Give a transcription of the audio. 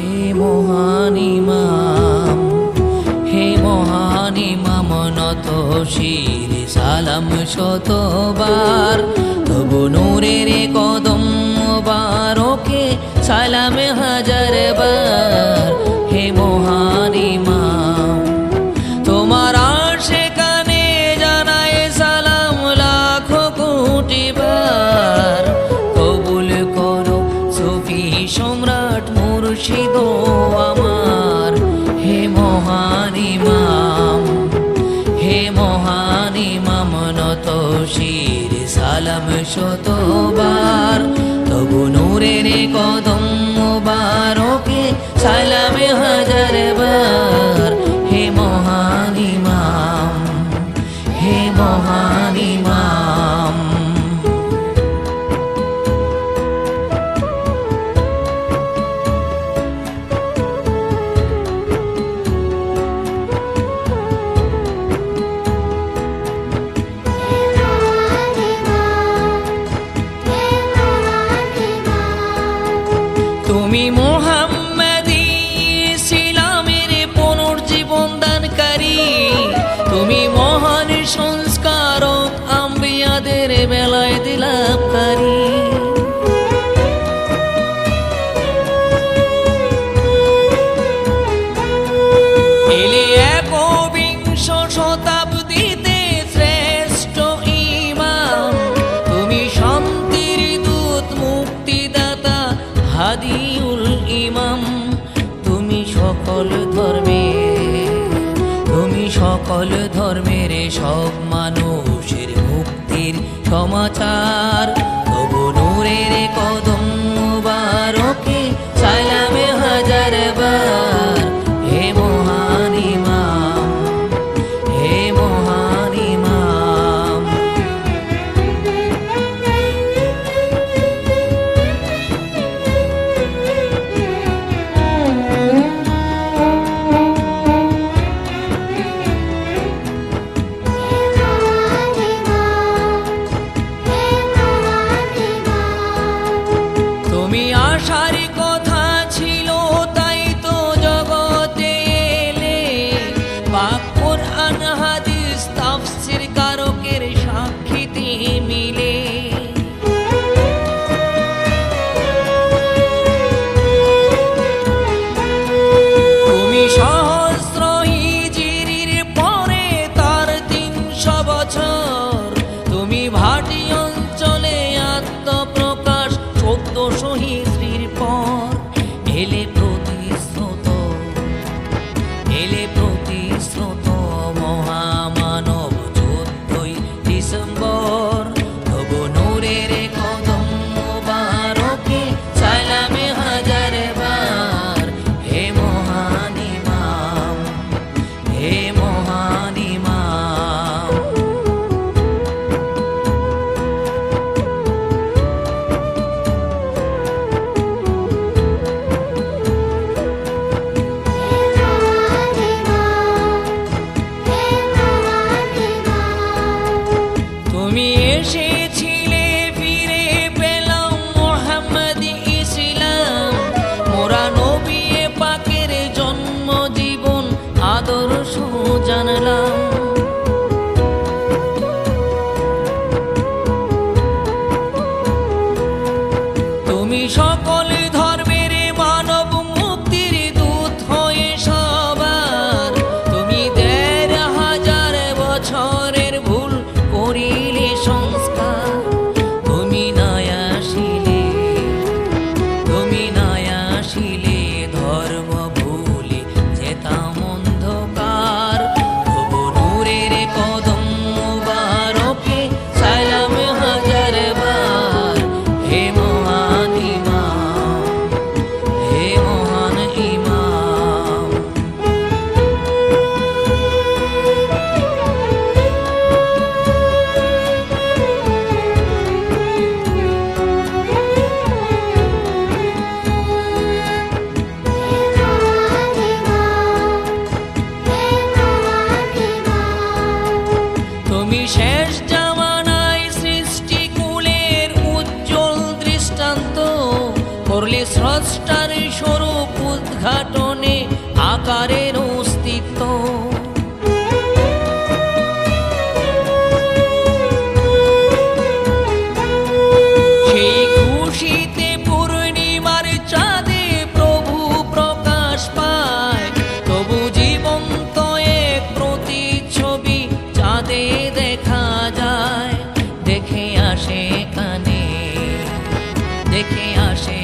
হে মহানিমাম হে শির সালাম শতবার তবু নূরের কদম মহান ইমাম নত শির সালাম শতবার। তবু নূরের কদম বারোকে সালাম হাজার বার তুমি মোহাম্মদি ইসলামের পুনর্জীবন দানকারী তুমি মহান সংস্কারক আম্বিয়াদের বেলায় দিলাপকারী সকল ধর্মের সব মানুষের মুক্তির সমাচার। me. রেখে আসে